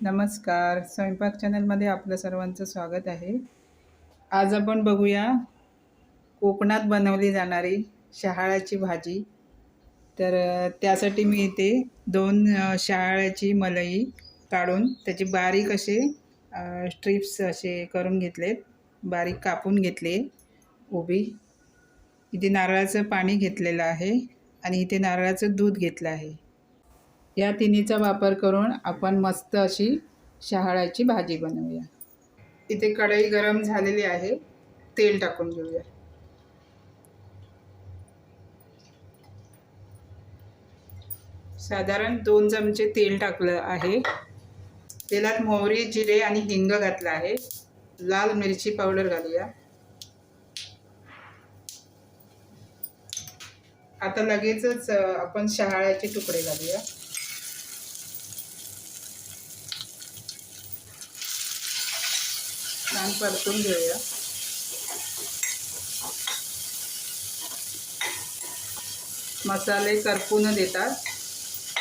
नमस्कार. स्वयंपाक चॅनलमध्ये आपलं सर्वांचं स्वागत आहे. आज आपण बघूया कोकणात बनवली जाणारी शहाळ्याची भाजी. तर त्यासाठी मी इथे दोन शहाळ्याची मलई काढून त्याची बारीक असे स्ट्रिप्स असे करून घेतलेत बारीक कापून घेतले उभी. इथे नारळाचं पाणी घेतलेलं आहे आणि इथे नारळाचं दूध घेतलं आहे. या तिन्हीचा वापर करून आपण मस्त अशी शहाळ्याची भाजी बनवूया. इथे कढई गरम झालेली आहे. तेल टाकून घेऊया. साधारण दोन चमचे तेल टाकलं आहे. तेलात मोहरी जिरे आणि हिंग घातलं आहे. लाल मिरची पावडर घालूया. आता लगेचच आपण शहाळ्याचे तुकडे घालूया. छान परतून घेऊया. मसाले करपून देतात.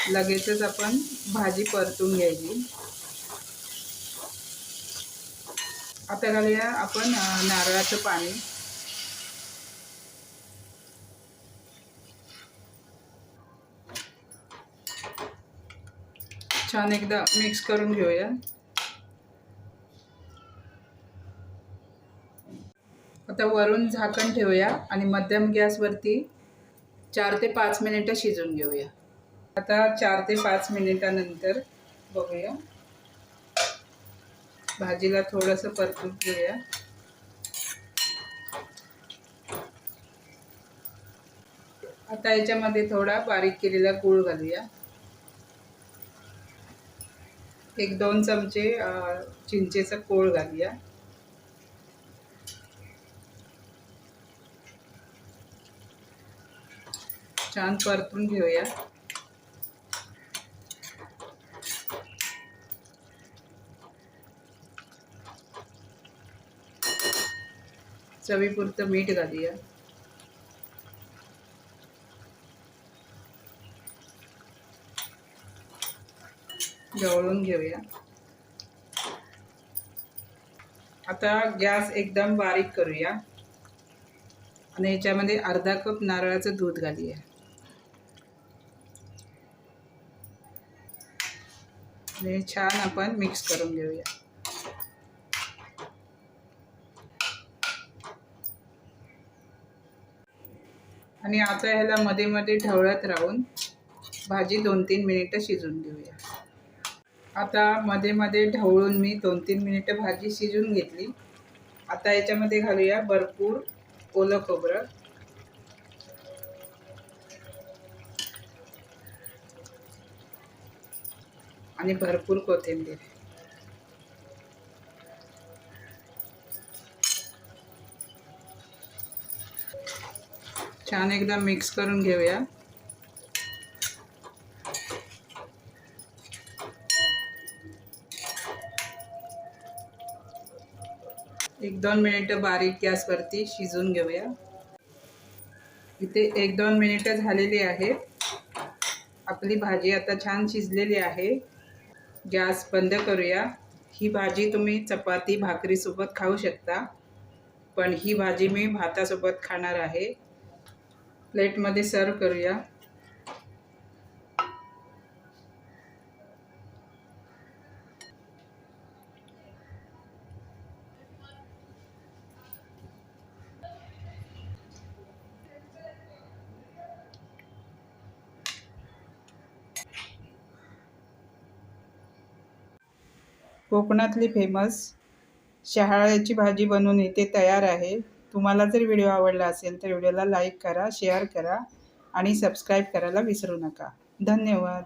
लगेचच आपण भाजी परतून घ्यायची. आता घालूया आपण नारळाचं पाणी. छान एकदा मिक्स करून घेऊया. आता वरून झाकण ठेवूया आणि मध्यम गॅसवरती चार ते पाच मिनिटं शिजवून घेऊया. आता चार ते पाच मिनिटानंतर बघूया. भाजीला थोडंसं परतून घेऊया. आता याच्यामध्ये थोडा बारीक केलेला गूळ घालूया. एक दोन चमचे अ, चिंचेचा कोळ घालूया. छान परतून घेऊया. चवीपुरतं मीठ घालूया. जवळून घेऊया. आता गॅस एकदम बारीक करूया. आणि याच्यामध्ये अर्धा कप नारळाचं दूध घालूया. आणि छान आपण मिक्स करून घेऊया. आणि आता ह्याला मध्ये मध्ये ढवळत राहून भाजी दोन तीन मिनिटं शिजून घेऊया. आता मध्ये मध्ये ढवळून मी दोन तीन मिनिटं भाजी शिजून घेतली. आता याच्यामध्ये घालूया भरपूर ओलं खोबरं. आणि भरपूर कोथिंबीर. छान एकदा मिक्स करून घेऊया. एक दोन मिनिटं बारीक गॅसवरती शिजून घेऊया. इथे एक दोन मिनिटं झालेली आहेत. आपली भाजी आता छान शिजलेली आहे. गॅस बंद करूया. ही भाजी तुम्ही चपाती भाकरीसोबत खाऊ शकता. पण ही भाजी मी भातासोबत खाणार आहे. प्लेटमध्ये सर्व करूया. कोकणातली फेमस शहाळ्याची भाजी बनवून इथे तयार आहे. तुम्हाला जर व्हिडिओ आवडला असेल तर व्हिडिओला लाईक करा शेअर करा आणि सबस्क्राईब करायला विसरू नका. धन्यवाद.